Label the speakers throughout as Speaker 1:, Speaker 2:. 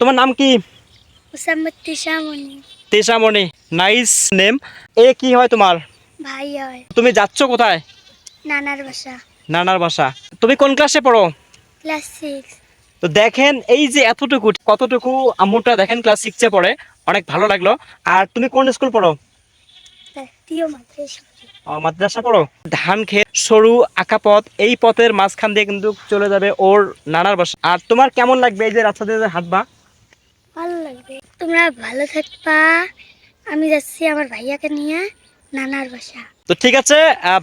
Speaker 1: তোমার নাম কি?
Speaker 2: তিশামণি।
Speaker 1: নাইস নেম এ কি হয় তোমার?
Speaker 2: ভাই হয়।
Speaker 1: তুমি যাচ্ছ কোথায়?
Speaker 2: নানার বাসা।
Speaker 1: নানার বাসা। তুমি কোন ক্লাসে পড়ো?
Speaker 2: ক্লাস সিক্স
Speaker 1: তো দেখেন এই যে এতটুকু কতটুকু আম্মুটা দেখেন ক্লাস সিক্সে পড়ে অনেক ভালো লাগল। আর তুমি কোন স্কুল পড়ো?
Speaker 2: মাদ্রাসা।
Speaker 1: পড়ো? ধান খেত সরু আঁকা পথ এই পথের মাঝখান দিয়ে কিন্তু চলে যাবে ওর নানার বাসা। আর তোমার কেমন লাগবে এই যে রাস্তা দিয়ে হাঁটবা?
Speaker 2: তোমরা ভালো থাকবা। আমি যাচ্ছি আমার ভাইয়াকে নিয়ে নানার বাসা।
Speaker 1: তো ঠিক আছে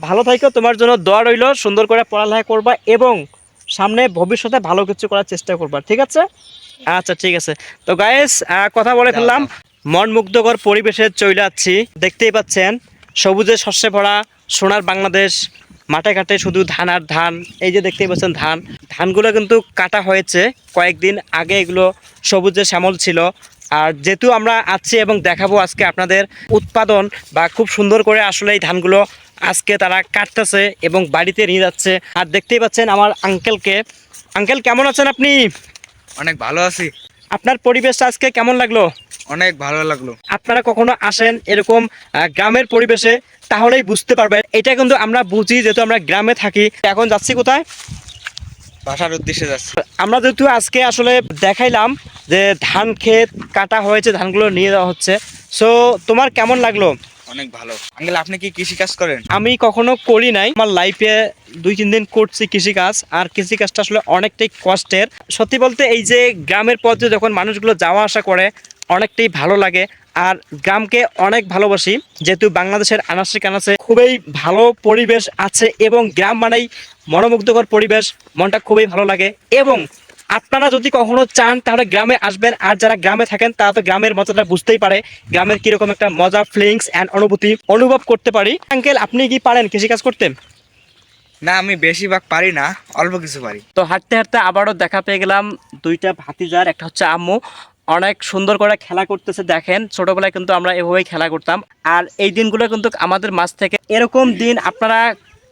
Speaker 1: ভালো থাকো তোমার জন্য দোয়া রইল সুন্দর করে পড়ালেখা করবা এবং সামনে ভবিষ্যতে ভালো কিছু করার চেষ্টা করবা ঠিক আছে? আচ্ছা ঠিক আছে। তো গায়েস কথা বলে ফেললাম। মন মুগ্ধকর পরিবেশে চলে যাচ্ছি দেখতেই পাচ্ছেন সবুজে শস্যে ভরা সোনার বাংলাদেশ, মাঠে ঘাটে শুধু ধান আর ধান, এই যে দেখতেই পাচ্ছেন ধান। ধানগুলো কিন্তু কাটা হয়েছে কয়েকদিন আগে, এগুলো সবুজে শ্যামল ছিল। আর যেহেতু আমরা আছি এবং দেখাবো আজকে আপনাদের উৎপাদন বা খুব সুন্দর করে আসলে এই ধানগুলো আজকে তারা কাটতেছে এবং বাড়িতে নিয়ে যাচ্ছে। আর দেখতেই পাচ্ছেন আমার আঙ্কেলকে আঙ্কেল কেমন আছেন আপনি?
Speaker 3: অনেক ভালো আছি।
Speaker 1: আপনার পরিবেশটা আজকে কেমন লাগল?
Speaker 3: অনেক ভালো লাগল।
Speaker 1: আপনারা কখনো আসেন এরকম গ্রামের পরিবেশে তাহলেই বুঝতে পারবেন। এটা কিন্তু আমরা বুঝি যেহেতু আমরা গ্রামে থাকি। এখন যাচ্ছি কোথায়?
Speaker 3: বাসার উদ্দেশ্যে যাচ্ছি।
Speaker 1: আমরা যেহেতু আজকে আসলে দেখাইলাম যে ধান ক্ষেত কাটা হয়েছে ধানগুলো নিয়ে যাওয়া হচ্ছে। সো তোমার কেমন লাগল?
Speaker 3: অনেক ভালো। আঙ্কেল, আপনি কি কৃষি কাজ করেন?
Speaker 1: আমি কখনো করি নাই। আমার লাইফে দুই, তিন দিন করছি কৃষিকাজ, আর কৃষিকাজটা আসলে অনেকটাই কষ্টের। সত্যি বলতে এই যে গ্রামের পথে যখন মানুষগুলো যাওয়া আসা করে, অনেকটাই ভালো লাগে। আর গ্রামকে অনেক ভালোবাসি। যেহেতু বাংলাদেশের আনাসে কানাসে খুবই ভালো পরিবেশ আছে এবং গ্রাম মানেই মনোমুগ্ধকর পরিবেশ, মনটা খুবই ভালো লাগে। এবং আপনারা যদি কখনো চান তাহলে গ্রামে আসবেন। আর যারা গ্রামে থাকেন তারা তো গ্রামের মজাটা বুঝতেই পারে। গ্রামের কীরকম একটা মজা ফিলিংস অ্যান্ড অনুভূতি অনুভব করতে পারি। আঙ্কেল আপনি কি পারেন কৃষিকাজ করতে?
Speaker 3: না আমি বেশিরভাগ পারি না অল্প কিছু পারি।
Speaker 1: তো হাঁটতে হাঁটতে আবারও দেখা পেয়ে গেলাম দুইটা ভাতিজার একটা হচ্ছে আম্মু। অনেক সুন্দর করে খেলা করতেছে দেখেন। ছোটবেলায় কিন্তু আমরা এভাবেই খেলা করতাম। আর এই দিনগুলো কিন্তু আমাদের মাঝ থেকে এরকম দিন আপনারা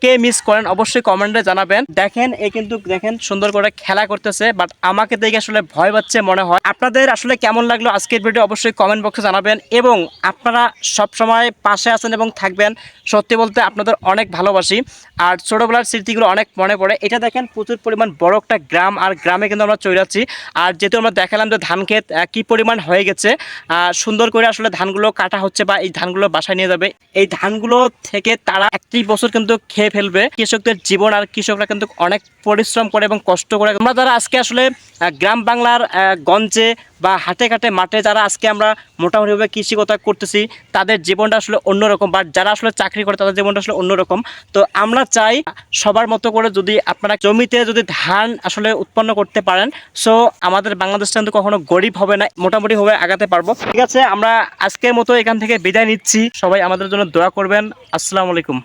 Speaker 1: কে মিস করেন, অবশ্যই কমেন্টে জানাবেন। দেখেন, এ কিন্তু দেখেন সুন্দর করে খেলা করতেছে বাট আমাকে দেখে আসলে ভয় পাচ্ছে মনে হয়। আপনাদের আসলে কেমন লাগল আজকের ভিডিও অবশ্যই কমেন্ট বক্সে জানাবেন, এবং আপনারা সব সময় পাশে আছেন এবং থাকবেন। সত্যি বলতে আপনাদের অনেক ভালোবাসি। আর ছোটোবেলার স্মৃতিগুলো অনেক মনে পড়ে। এটা দেখেন, প্রচুর পরিমাণ বড় একটা গ্রাম, আর গ্রামে কিন্তু আমরা চলে যাচ্ছি। আর যেহেতু আমরা দেখালাম যে ধান ক্ষেত কি পরিমাণ হয়ে গেছে সুন্দর করে আসলে ধানগুলো কাটা হচ্ছে বা এই ধানগুলো বাসায় নিয়ে যাবে। এই ধানগুলো থেকে তারা একটি বছর কিন্তু খেয়ে ফেলবে। কৃষকদের জীবন আর কৃষকরা কিন্তু অনেক পরিশ্রম করে এবং কষ্ট করে। আমরা যারা আজকে আসলে গ্রাম বাংলার গঞ্জে বা হাটে ঘাটে, মাঠে যারা আজকে আমরা মোটামুটিভাবে কৃষিকতা করতেছি, তাদের জীবনটা আসলে অন্যরকম। বা যারা আসলে চাকরি করে, তাদের জীবনটা আসলে অন্যরকম। তো আমরা চাই সবার মতো করে যদি আপনারা জমিতে যদি ধান আসলে উৎপন্ন করতে পারেন সো আমাদের বাংলাদেশটা কিন্তু কখনো গরিব হবে না মোটামুটিভাবে আগাতে পারব। ঠিক আছে, আমরা আজকের মতো এখান থেকে বিদায় নিচ্ছি। সবাই আমাদের জন্য দোয়া করবেন। আসসালামু আলাইকুম।